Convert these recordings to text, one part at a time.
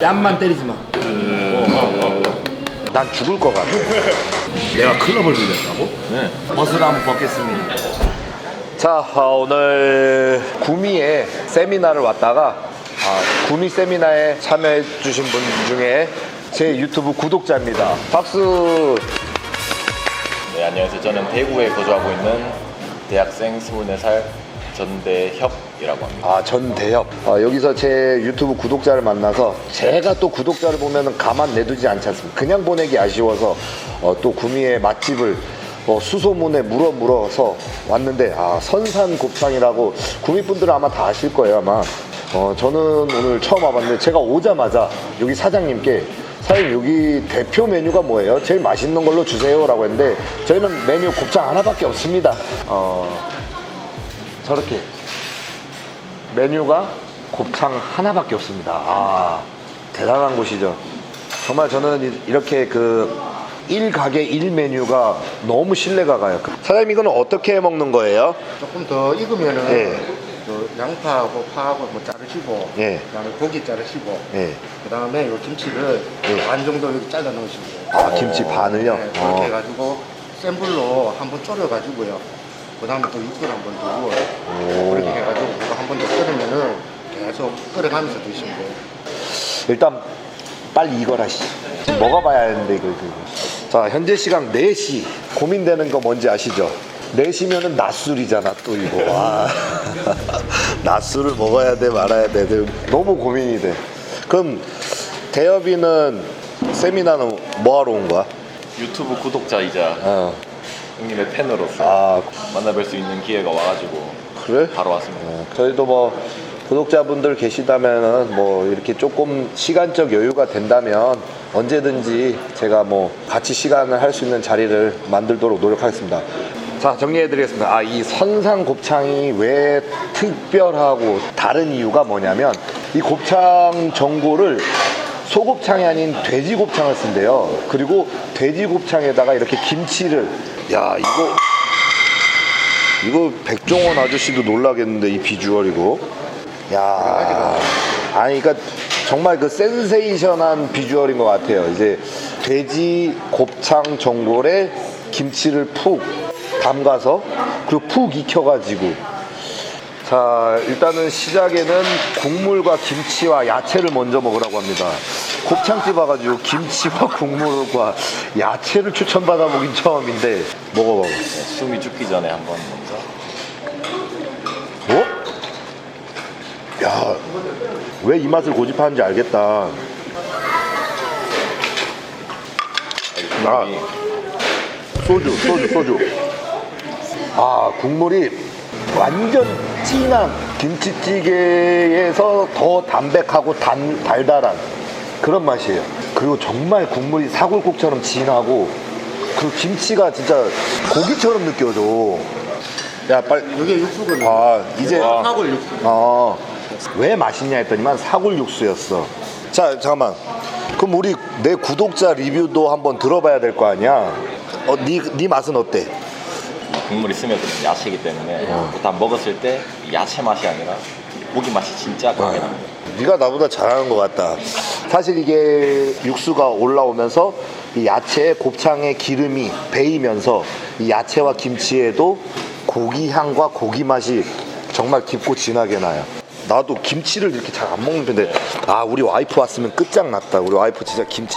뺨만 때리지 마. 난 죽을 것 같아. 내가 클럽을 빌렸다고? 네. 벗을 한번 벗겠습니다. 자, 아, 오늘 구미에 세미나를 왔다가 아, 구미 세미나에 참여해 주신 분 중에 제 유튜브 구독자입니다. 박수. 네, 안녕하세요. 저는 대구에 거주하고 있는 대학생 24살 전대협이라고 합니다. 아, 전대협. 아, 여기서 제 유튜브 구독자를 만나서 제가 또 구독자를 보면 가만 내두지 않지 않습니까? 그냥 보내기 아쉬워서 어, 또 구미의 맛집을 어, 수소문에 물어 물어서 왔는데 아, 선산 곱창이라고 구미 분들은 아마 다 아실 거예요 아마. 어, 저는 오늘 처음 와봤는데 제가 오자마자 여기 사장님께 사장님 여기 대표 메뉴가 뭐예요? 제일 맛있는 걸로 주세요 라고 했는데 저희는 메뉴 곱창 하나밖에 없습니다. 어, 저렇게 메뉴가 곱창 하나밖에 없습니다. 아, 대단한 곳이죠. 정말 저는 이- 이렇게 그 1가게 1메뉴가 너무 신뢰가 가요. 사장님 이거는 어떻게 먹는 거예요? 조금 더 익으면은 예. 그 양파하고 파하고 뭐 자르시고 예. 그다음에 고기 자르시고 예. 그다음에 요 김치를 예. 반 정도 이렇게 잘라 돼요. 아, 김치 반을요? 네, 그렇게 어. 해가지고 센 불로 한번 졸여가지고요. 그 다음에 또 육수를 한 번 두고 그렇게 해가지고 그거 한 번 더 끓이면은 계속 끓여가면서 드시면 돼요. 일단 빨리 이걸 하시. 먹어봐야 하는데 이거 이거. 자 현재 시각 4시 고민되는 거 뭔지 아시죠? 4시면은 낮술이잖아 또 이거. 와. 낮술을 먹어야 돼 말아야 돼. 너무 고민이 돼. 그럼 대엽이는 세미나는 뭐 하러 온 거야? 유튜브 구독자이자 어. 형님의 팬으로서 아 만나뵐 수 있는 기회가 와가지고 그래? 바로 왔습니다. 어, 저희도 뭐 구독자분들 계시다면은 뭐 이렇게 조금 시간적 여유가 된다면 언제든지 제가 뭐 같이 시간을 할 수 있는 자리를 만들도록 노력하겠습니다. 자 정리해드리겠습니다. 아 이 선상 곱창이 왜 특별하고 다른 이유가 뭐냐면 이 곱창 전골을 소곱창이 아닌 돼지 곱창을 쓴대요. 그리고 돼지 곱창에다가 이렇게 김치를 야 이거 이거 백종원 아저씨도 놀라겠는데 이 비주얼 이거 야. 아니 그러니까 정말 그 센세이션한 비주얼인 것 같아요. 이제 돼지 곱창 전골에 김치를 푹 담가서 그리고 푹 익혀가지고 자 일단은 시작에는 국물과 김치와 야채를 먼저 먹으라고 합니다 곱창집 와가지고 김치와 국물과 야채를 추천받아 보긴 처음인데 먹어봐봐 네, 숨이 죽기 전에 한번 먼저 어? 야, 왜 이 맛을 고집하는지 알겠다. 나이 소주, 소주, 소주. 아, 국물이 완전 진한 김치찌개에서 더 담백하고 단, 달달한 그런 맛이에요. 그리고 정말 국물이 사골국처럼 진하고 그리고 김치가 진짜 고기처럼 느껴져. 야, 빨리. 이게 육수거든요. 아, 이제. 사골 육수. 어, 왜 맛있냐 했더니만 사골 육수였어. 자, 잠깐만. 그럼 우리 내 구독자 리뷰도 한번 들어봐야 될 거 아니야? 어, 네, 네 맛은 어때? 국물이 스며드는 야채이기 때문에 일단 먹었을 때 야채 맛이 아니라 고기 맛이 진짜 강하게 납니다. 네가 나보다 잘하는 것 같다. 사실 이게 육수가 올라오면서 이 야채 곱창의 기름이 배이면서 이 야채와 김치에도 고기 향과 고기 맛이 정말 깊고 진하게 나요. 나도 김치를 이렇게 잘 안 먹는데 아 우리 와이프 왔으면 끝장났다. 우리 와이프 진짜 김치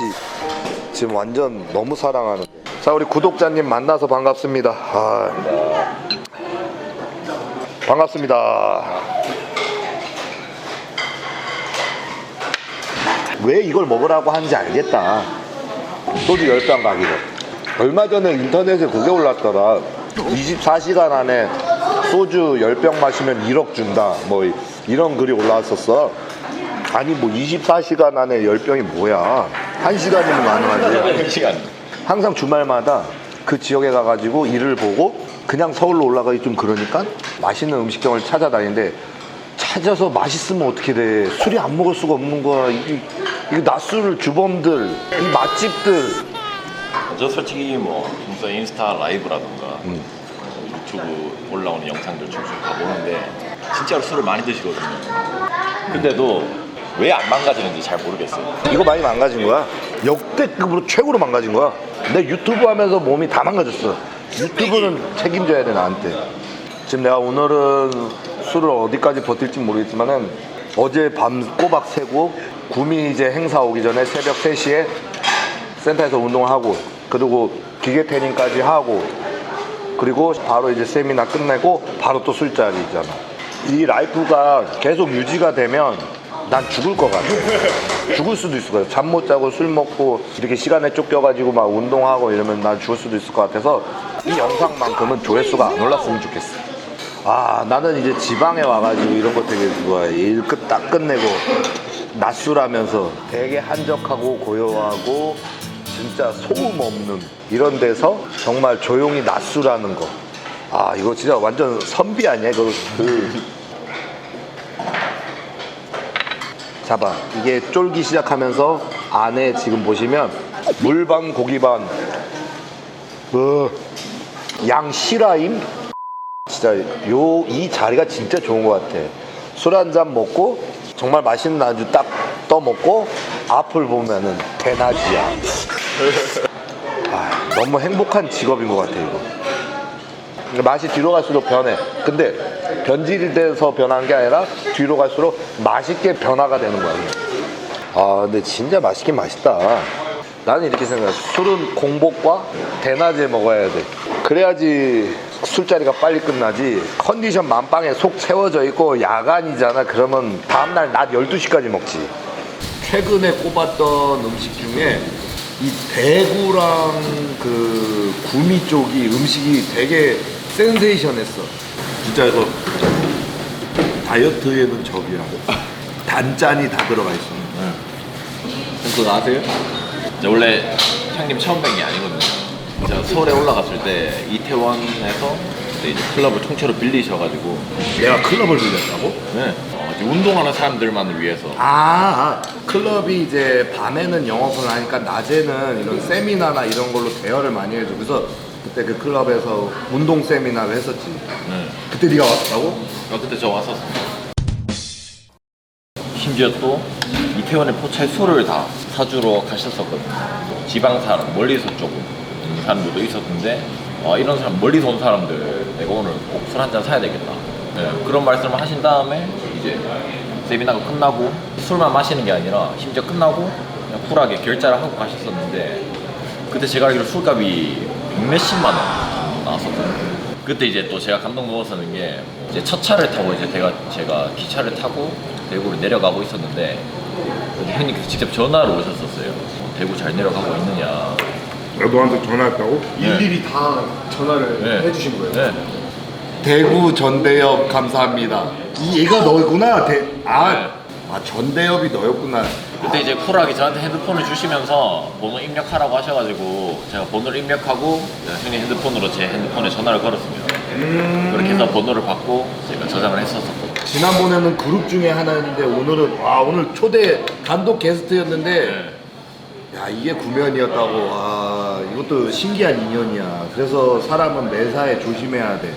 지금 완전 너무 사랑하는데. 자 우리 구독자님 만나서 반갑습니다. 아, 반갑습니다. 왜 이걸 먹으라고 하는지 알겠다. 소주 10병 가기로. 얼마 전에 인터넷에 그게 올랐더라. 24시간 안에 소주 10병 마시면 1억 준다. 뭐 이런 글이 올라왔었어. 아니 뭐 24시간 안에 10병이 뭐야. 1시간이면 가능하지. 시간 항상 주말마다 그 지역에 가가지고 일을 보고 그냥 서울로 올라가기 좀 그러니까 맛있는 음식점을 찾아다니는데 찾아서 맛있으면 어떻게 돼 술이 안 먹을 수가 없는 거야 이게, 이게 낮술 주범들 이 맛집들 저 솔직히 뭐 평소 인스타 라이브라든가 유튜브 올라오는 영상들 쭉쭉 다 보는데 진짜로 술을 많이 드시거든요. 근데도 왜 안 망가지는지 잘 모르겠어요. 이거 많이 망가진 거야. 역대급으로 최고로 망가진 거야. 내 유튜브 하면서 몸이 다 망가졌어. 유튜브는 책임져야 돼 나한테. 지금 내가 오늘은 술을 어디까지 버틸지 모르겠지만은 어제 밤 꼬박 새고 구미 이제 행사 오기 전에 새벽 3시에 센터에서 운동하고 그리고 기계 태닝까지 하고 그리고 바로 이제 세미나 끝내고 바로 또 술자리잖아. 이 라이프가 계속 유지가 되면 난 죽을 것 같아. 죽을 수도 있을 거야. 잠 못 자고 술 먹고 이렇게 시간에 쫓겨가지고 막 운동하고 이러면 난 죽을 수도 있을 것 같아서 이 영상만큼은 조회수가 안 올랐으면 좋겠어. 아 나는 이제 지방에 와가지고 이런 거 되게 좋아해. 일 끝 딱 끝내고 낮술하면서 되게 한적하고 고요하고 진짜 소음 없는 이런 데서 정말 조용히 낮술하는 거. 아 이거 진짜 완전 선비 아니야? 이거 그 잡아. 이게 쫄기 시작하면서 안에 지금 보시면 물 반 고기반 뭐 양시라임 진짜 요 이 자리가 진짜 좋은 것 같아. 술 한 잔 먹고 정말 맛있는 안주 딱 떠먹고 앞을 보면은 대낮이야. 아, 너무 행복한 직업인 것 같아 이거. 맛이 뒤로 갈수록 변해. 근데 변질이 돼서 변한 게 아니라 뒤로 갈수록 맛있게 변화가 되는 거야. 아 근데 진짜 맛있긴 맛있다. 나는 이렇게 생각해. 술은 공복과 대낮에 먹어야 돼. 그래야지 술자리가 빨리 끝나지. 컨디션 만빵에 속 채워져 있고 야간이잖아. 그러면 다음날 낮 12시까지 먹지. 최근에 꼽았던 음식 중에 이 대구랑 그 구미 쪽이 음식이 되게 센세이션했어. 진짜 이거 다이어트에는 적이야. 단짠이 다 들어가 있어. 그거 아세요? 저 원래 형님 처음 뵌 게 아니거든요. 제가 서울에 올라갔을 때 이태원에서 그때 이제 클럽을 통째로 빌리셔가지고 내가 클럽을 빌렸다고? 네. 어, 이제 운동하는 사람들만을 위해서 아, 클럽이 이제 밤에는 영업을 하니까 낮에는 이런 세미나나 이런 걸로 대여를 많이 해줘. 그래서 그때 그 클럽에서 운동 세미나를 했었지. 네. 그때 네가 왔다고? 아, 그때 저 왔었습니다. 심지어 또 이태원에 포차에 술을 다 사주러 가셨었거든요. 지방 사람, 멀리서 조금 있는 사람들도 있었는데 아, 이런 사람 멀리서 온 사람들 내가 오늘 꼭 술 한 잔 사야 되겠다. 네, 그런 말씀을 하신 다음에 이제 세미나가 끝나고 술만 마시는 게 아니라 심지어 끝나고 그냥 쿨하게 결제를 하고 가셨었는데 그때 제가 알기로 술값이 백 몇십만 원 나왔었거든요. 그때 이제 또 제가 감동 먹었었는 게 이제 첫 차를 타고 이제 제가 제가 기차를 타고 대구로 내려가고 있었는데 형님께서 직접 전화를 오셨었어요. 대구 잘 내려가고 있느냐. 너한테 전화했다고? 일일이 다 전화를 네. 해주신 거예요. 네. 대구 전대협 감사합니다. 이 얘가 너구나. 대, 아, 네. 아 전대협이 너였구나. 그때 이제 쿨하게 저한테 핸드폰을 주시면서 번호 입력하라고 하셔가지고 제가 번호를 입력하고 형님 핸드폰으로 제 핸드폰에 전화를 걸었습니다. 그렇게 해서 번호를 받고 제가 저장을 했었었거든요. 지난번에는 그룹 중에 하나였는데 오늘은 아 오늘 초대 단독 게스트였는데 네. 야 이게 구면이었다고 와 이것도 신기한 인연이야 그래서 사람은 매사에 조심해야 돼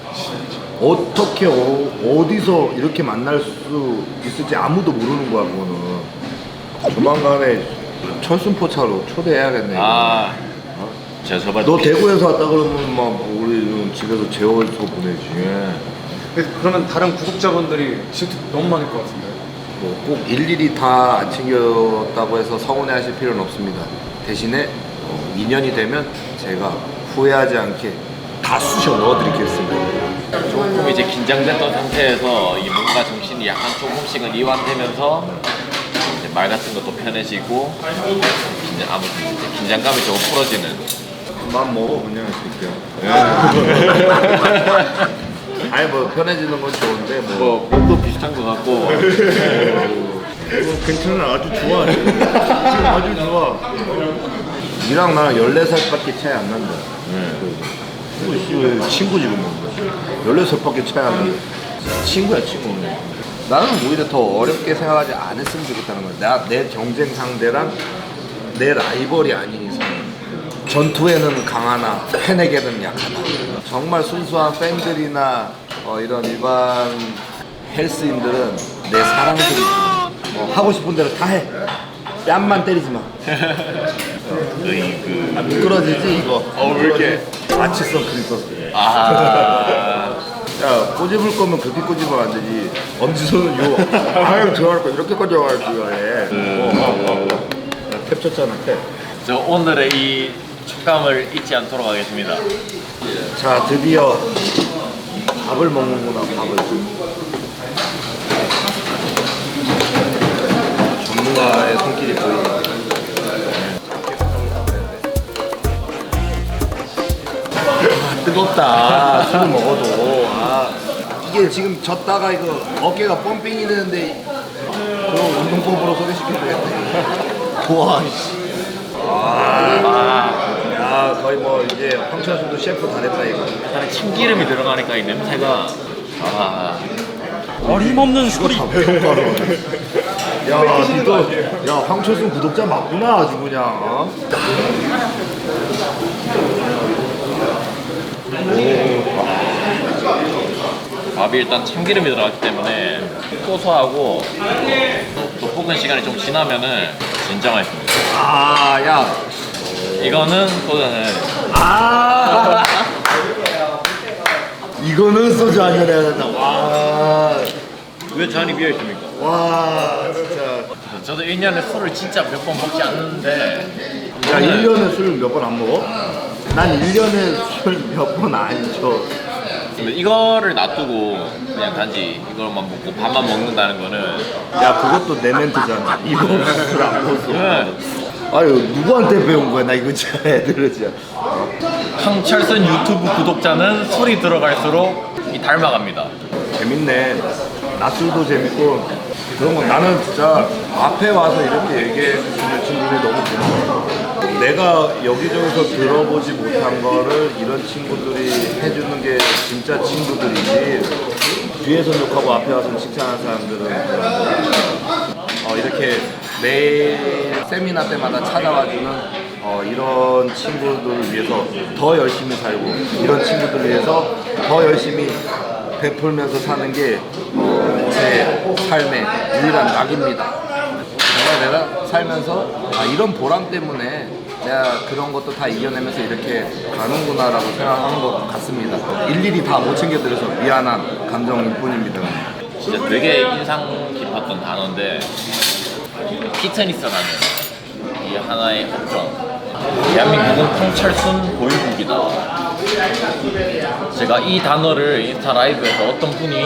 어떻게 어, 디서 이렇게 만날 수 있을지 아무도 모르는 거야 그거는 조만간에 철순포차로 초대해야겠네 아, 제가 저번에 너 대구에서 왔다 그러면 막 우리 집에서 재워서 보내지 근데 그러면 다른 구독자분들이 진짜 너무 많을 것 같은데. 뭐 꼭 일일이 다 안 챙겼다고 해서 서운해하실 필요는 없습니다. 대신에 어, 인연이 되면 제가 후회하지 않게 다 쑤셔 넣어드리겠습니다. 조금 이제 긴장됐던 상태에서 이 뭔가 정신이 약간 조금씩은 이완되면서 이제 말 같은 것도 편해지고 긴장, 아무튼 이제 긴장감이 조금 풀어지는. 맘 먹어 그냥 새끼야. 아니 뭐 편해지는 건 좋은데 뭐. 뭐 몸도 비슷한 것 같고. 어, 괜찮아 아주 좋아. 지금 아주 좋아. 니랑 나랑 14살밖에 차이 안 난다. 그, 씨, 친구 지금 뭐 14살밖에 차이 안 난다. 친구야, 친구. 나는 오히려 더 어렵게 생각하지 않았으면 좋겠다는 거야. 나, 내 경쟁 상대랑 내 라이벌이 아닌 이상. 전투에는 강하나 팬에게는 약하다. 정말 순수한 팬들이나 어, 이런 일반 헬스인들은 내 사랑들이 어, 하고 싶은 대로 다 해. 뺨만 때리지 마. 그, 아, 미끄러지지 이거. 어, 왜 이렇게? 같이 써 그리고. 아, 야 꼬집을 거면 그렇게 꼬집으면 안 되지. 엄지손은 요. 아유 좋아할 거 이렇게 거야 해. 어, 어, 어. 탭 쳤잖아 탭. 저 오늘의 이 촉감을 잊지 않도록 하겠습니다. 자 드디어 밥을 먹는구나 밥을. 술 먹어도. 아, 이게 지금 졌다가 이거 어깨가 펌핑이 되는데 그런 운동법으로 소개시켜주겠네. 와, 씨. 아, 야, 거의 뭐 이제 황천수도 셰프 다 됐다 이거. 일단 참기름이 들어가니까 이 냄새가 아 어림없는 소리. 야, 니도 야 황철순 구독자 맞구나 아주 그냥. 어? 밥이 일단 참기름이 들어갔기 때문에 고소하고 또 볶은 시간이 좀 지나면은 진짜 맛있습니다. 아, 야, 이거는 소주는 아, 이거는 소주 한 잔 해야 된다. 와, 왜 잔이 비어 있습니까? 와, 진짜. 저도 1년에 술을 진짜 몇 번 먹지 않는데 야, 1년에 술 몇 번 안 먹어? 난 1년에 술 몇 번 안 줘. 근데 이거를 놔두고 그냥 단지 이걸만 먹고 밥만 먹는다는 거는 야, 그것도 내 멘트잖아. 이거 술안 먹어. 네. 아유, 누구한테 배운 거야? 나 이거 진짜 애들을 진짜. 황철순 유튜브 구독자는 술이 들어갈수록 이 닮아갑니다. 재밌네. 낮술도 재밌고 그런 거 나는 진짜 앞에 와서 이렇게 얘기해 주는 친구들이 너무 고마워. 내가 여기저기서 들어보지 못한 거를 이런 친구들이 해주는 게 진짜 친구들이지. 뒤에서 욕하고 앞에 와서 칭찬하는 사람들은 어, 이렇게 매일 세미나 때마다 찾아와주는 어, 이런 친구들을 위해서 더 열심히 살고 이런 친구들을 위해서 더 열심히 베풀면서 사는 게 어, 제 삶의 유일한 낙입니다. 정말 내가 살면서 아, 이런 보람 때문에 내가 그런 것도 다 이겨내면서 이렇게 가는구나라고 생각하는 것 같습니다. 일일이 다 못 챙겨드려서 미안한 감정일 뿐입니다. 진짜 되게 인상 깊었던 단어인데 피트니스라는 이 하나의 업종 대한민국은 황철순 보유국이다 제가 이 단어를 인스타 라이브에서 어떤 분이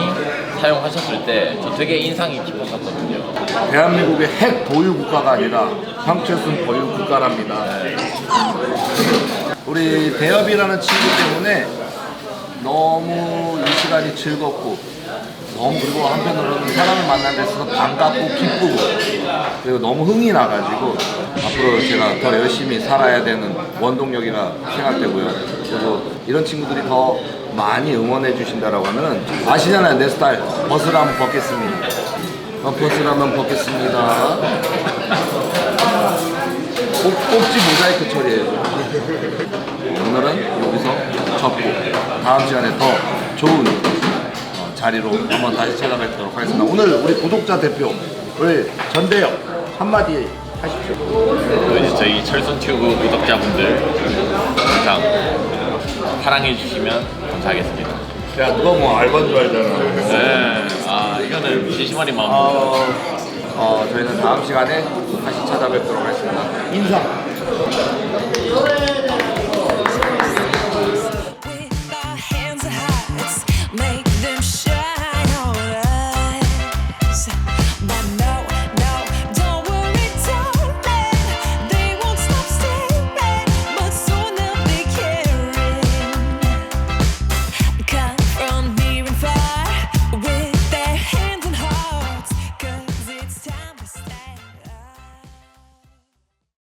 사용하셨을 때 저 되게 인상이 깊었었거든요 대한민국의 핵 보유 국가가 아니라 황철순 보유 국가랍니다. 우리 대엽이라는 친구 때문에 너무 이 시간이 즐겁고 너무 그리고 한편으로는 사람을 만난 데 있어서 반갑고 기쁘고 그리고 너무 흥이 나가지고 앞으로 제가 더 열심히 살아야 되는 원동력이라 생각되고요. 그리고 이런 친구들이 더 많이 응원해 주신다라고 하면 아시잖아요 내 스타일 한번 벗겠습니다. 어, 벗을 한번 벗겠습니다. 꼭, 꼭지 모자이크 처리해요. 오늘은 여기서 접고 다음 시간에 더 좋은 어, 자리로 한번 다시 찾아뵙도록 하겠습니다. 오늘 우리 구독자 대표 우리 전대엽 한마디 하십시오. 또 이제 저희 철순 튜브 구독자분들 항상 사랑해 주시면 감사하겠습니다 야 누가 뭐 알바인 줄 알잖아. 네, 아 이거는 진심어린 마음 어, 어, 저희는 다음 시간에 다시 찾아뵙도록 하겠습니다. 인사.